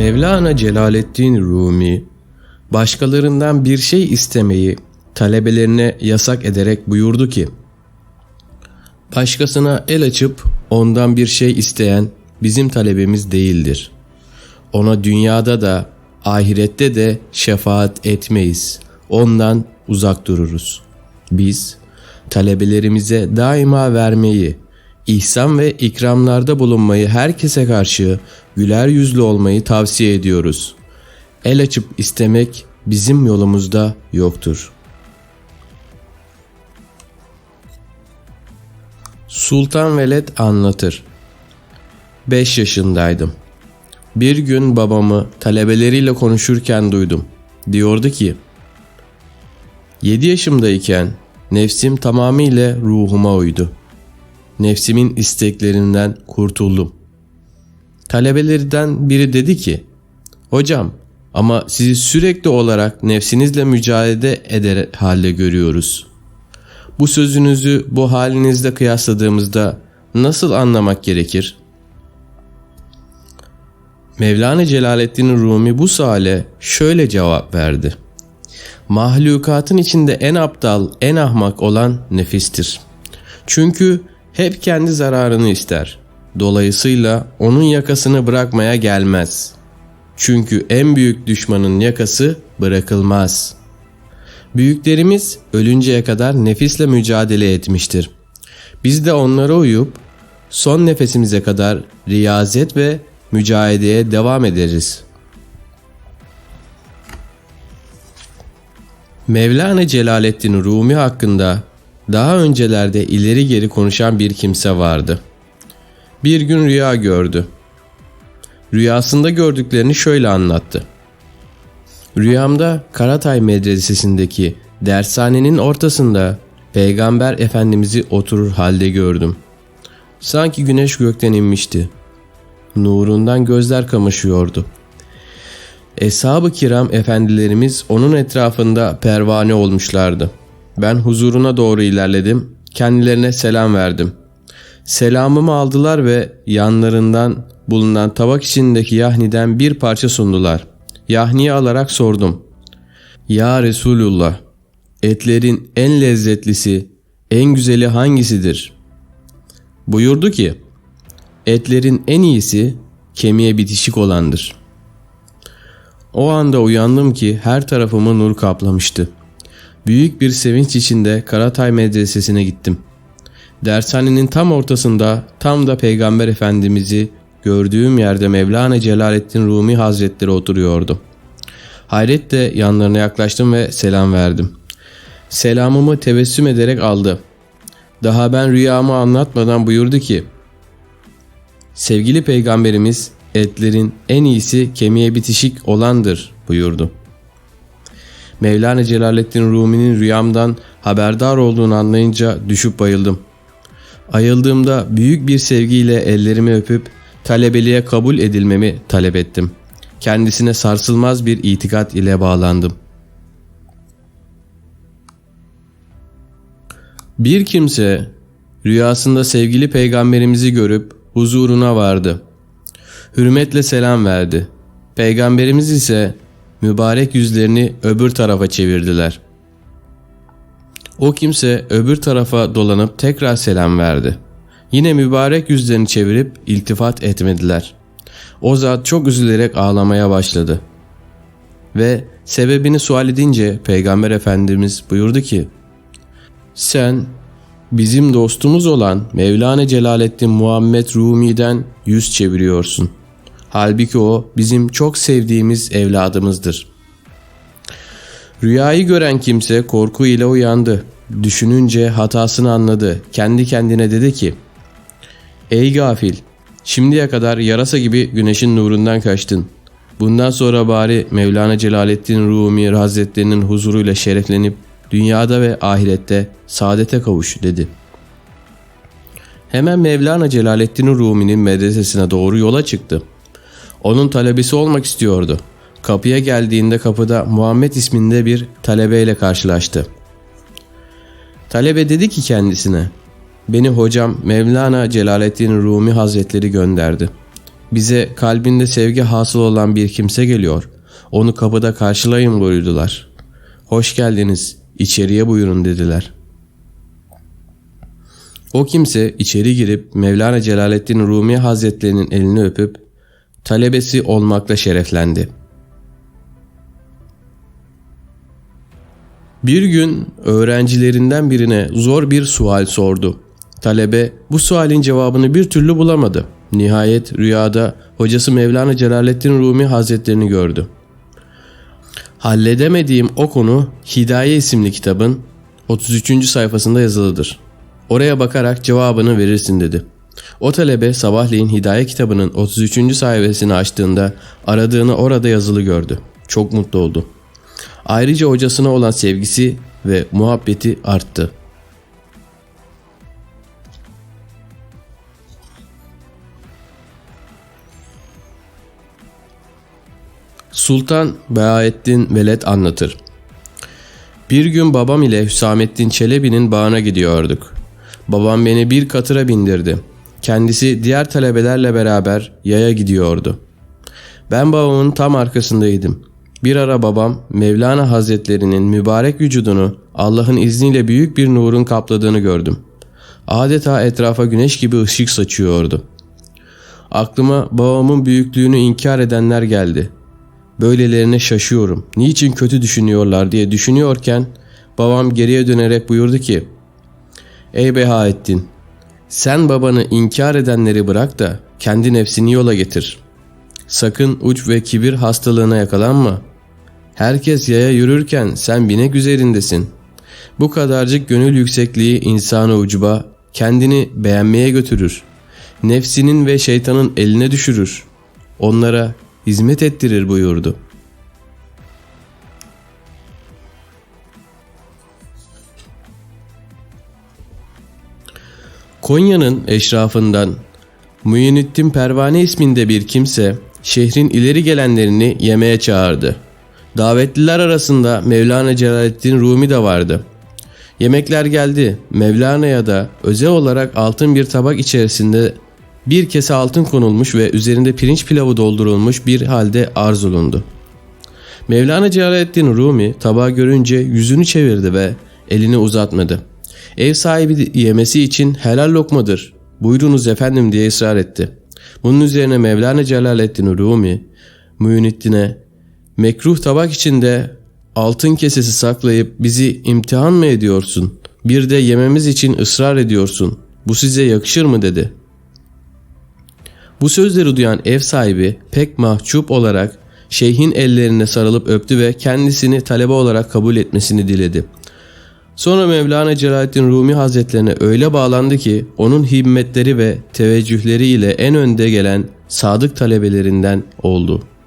Mevlana Celaleddin Rumi başkalarından bir şey istemeyi talebelerine yasak ederek buyurdu ki Başkasına el açıp ondan bir şey isteyen bizim talebemiz değildir. Ona dünyada da ahirette de şefaat etmeyiz. Ondan uzak dururuz. Biz talebelerimize daima vermeyi, ihsan ve ikramlarda bulunmayı herkese karşı güler yüzlü olmayı tavsiye ediyoruz. El açıp istemek bizim yolumuzda yoktur. Sultan Veled anlatır. 5 yaşındaydım. Bir gün babamı talebeleriyle konuşurken duydum. Diyordu ki, 7 yaşımdayken nefsim tamamıyla ruhuma uydu. Nefsimin isteklerinden kurtuldum. Talebelerden biri dedi ki, Hocam ama sizi sürekli olarak nefsinizle mücadele eder halde görüyoruz. Bu sözünüzü bu halinizle kıyasladığımızda nasıl anlamak gerekir? Mevlana Celaleddin Rumi bu suale şöyle cevap verdi. Mahlukatın içinde en aptal, en ahmak olan nefistir. Çünkü hep kendi zararını ister. Dolayısıyla onun yakasını bırakmaya gelmez. Çünkü en büyük düşmanın yakası bırakılmaz. Büyüklerimiz ölünceye kadar nefisle mücadele etmiştir. Biz de onlara uyup son nefesimize kadar riyazet ve mücadeleye devam ederiz. Mevlana Celaleddin Rumi hakkında daha öncelerde ileri geri konuşan bir kimse vardı. Bir gün rüya gördü. Rüyasında gördüklerini şöyle anlattı. Rüyamda Karatay Medresesi'ndeki dershanenin ortasında Peygamber Efendimiz'i oturur halde gördüm. Sanki güneş gökten inmişti. Nurundan gözler kamaşıyordu. Eshab-ı kiram efendilerimiz onun etrafında pervane olmuşlardı. Ben huzuruna doğru ilerledim. Kendilerine selam verdim. Selamımı aldılar ve yanlarından bulunan tabak içindeki yahniden bir parça sundular. Yahniyi alarak sordum. Ya Resulullah, etlerin en lezzetlisi, en güzeli hangisidir? Buyurdu ki, etlerin en iyisi kemiğe bitişik olandır. O anda uyandım ki her tarafımı nur kaplamıştı. Büyük bir sevinç içinde Karatay Medresesi'ne gittim. Dershanenin tam ortasında tam da Peygamber Efendimiz'i gördüğüm yerde Mevlana Celaleddin Rumi Hazretleri oturuyordu. Hayretle yanlarına yaklaştım ve selam verdim. Selamımı tebessüm ederek aldı. Daha ben rüyamı anlatmadan buyurdu ki Sevgili peygamberimiz etlerin en iyisi kemiğe bitişik olandır buyurdu. Mevlana Celaleddin Rumi'nin rüyamdan haberdar olduğunu anlayınca düşüp bayıldım. Ayıldığımda büyük bir sevgiyle ellerimi öpüp talebeliğe kabul edilmemi talep ettim. Kendisine sarsılmaz bir itikat ile bağlandım. Bir kimse rüyasında sevgili peygamberimizi görüp huzuruna vardı. Hürmetle selam verdi. Peygamberimiz ise mübarek yüzlerini öbür tarafa çevirdiler. O kimse öbür tarafa dolanıp tekrar selam verdi. Yine mübarek yüzlerini çevirip iltifat etmediler. O zat çok üzülerek ağlamaya başladı. Ve sebebini sual edince Peygamber Efendimiz buyurdu ki Sen bizim dostumuz olan Mevlana Celaleddin Muhammed Rumi'den yüz çeviriyorsun. Halbuki o bizim çok sevdiğimiz evladımızdır. Rüyayı gören kimse korku ile uyandı. Düşününce hatasını anladı. Kendi kendine dedi ki Ey gafil! Şimdiye kadar yarasa gibi güneşin nurundan kaçtın. Bundan sonra bari Mevlana Celaleddin Rumi Hazretlerinin huzuruyla şereflenip dünyada ve ahirette saadete kavuş dedi. Hemen Mevlana Celaleddin Rumi'nin medresesine doğru yola çıktı. Onun talebesi olmak istiyordu. Kapıya geldiğinde kapıda Muhammed isminde bir talebeyle karşılaştı. Talebe dedi ki kendisine, beni hocam Mevlana Celaleddin Rumi Hazretleri gönderdi. bize kalbinde sevgi hasıl olan bir kimse geliyor. Onu kapıda karşılayın buyurdular. Hoş geldiniz, içeriye buyurun dediler. O kimse içeri girip Mevlana Celaleddin Rumi Hazretlerinin elini öpüp talebesi olmakla şereflendi. Bir gün öğrencilerinden birine zor bir sual sordu. Talebe bu sualin cevabını bir türlü bulamadı. Nihayet rüyada hocası Mevlana Celaleddin Rumi Hazretlerini gördü. Halledemediğim o konu Hidaye isimli kitabın 33. sayfasında yazılıdır. Oraya bakarak cevabını verirsin dedi. O talebe sabahleyin Hidaye kitabının 33. sayfasını açtığında aradığını orada yazılı gördü. Çok mutlu oldu. Ayrıca hocasına olan sevgisi ve muhabbeti arttı. Sultan Bahaettin Veled anlatır. Bir gün babam ile Hüsamettin Çelebi'nin bağına gidiyorduk. Babam beni bir katıra bindirdi. Kendisi diğer talebelerle beraber yaya gidiyordu. Ben babamın tam arkasındaydım. Bir ara babam Mevlana Hazretlerinin mübarek vücudunu Allah'ın izniyle büyük bir nurun kapladığını gördüm. Adeta etrafa güneş gibi ışık saçıyordu. Aklıma babamın büyüklüğünü inkar edenler geldi. Böylelerine şaşıyorum. Niçin kötü düşünüyorlar diye düşünüyorken babam geriye dönerek buyurdu ki Ey Behaettin sen babanı inkar edenleri bırak da kendi nefsini yola getir. Sakın uç ve kibir hastalığına yakalanma. Herkes yaya yürürken sen binek üzerindesin. Bu kadarcık gönül yüksekliği insanı ucuba, kendini beğenmeye götürür. Nefsinin ve şeytanın eline düşürür. Onlara hizmet ettirir buyurdu. Konya'nın eşrafından Muhyiddin Pervane isminde bir kimse şehrin ileri gelenlerini yemeğe çağırdı. Davetliler arasında Mevlana Celaleddin Rumi de vardı. Yemekler geldi. Mevlana'ya da özel olarak altın bir tabak içerisinde bir kese altın konulmuş ve üzerinde pirinç pilavı doldurulmuş bir halde arz olundu. Mevlana Celaleddin Rumi tabağı görünce yüzünü çevirdi ve elini uzatmadı. Ev sahibi yemesi için helal lokmadır. Buyurunuz efendim diye ısrar etti. Bunun üzerine Mevlana Celaleddin Rumi Mühüniddin'e mekruh tabak içinde altın kesesi saklayıp bizi imtihan mı ediyorsun? Bir de yememiz için ısrar ediyorsun. Bu size yakışır mı dedi. Bu sözleri duyan ev sahibi pek mahcup olarak şeyhin ellerine sarılıp öptü ve kendisini talebe olarak kabul etmesini diledi. Sonra Mevlana Celaleddin Rumi Hazretlerine öyle bağlandı ki onun himmetleri ve teveccühleri ile en önde gelen sadık talebelerinden oldu.''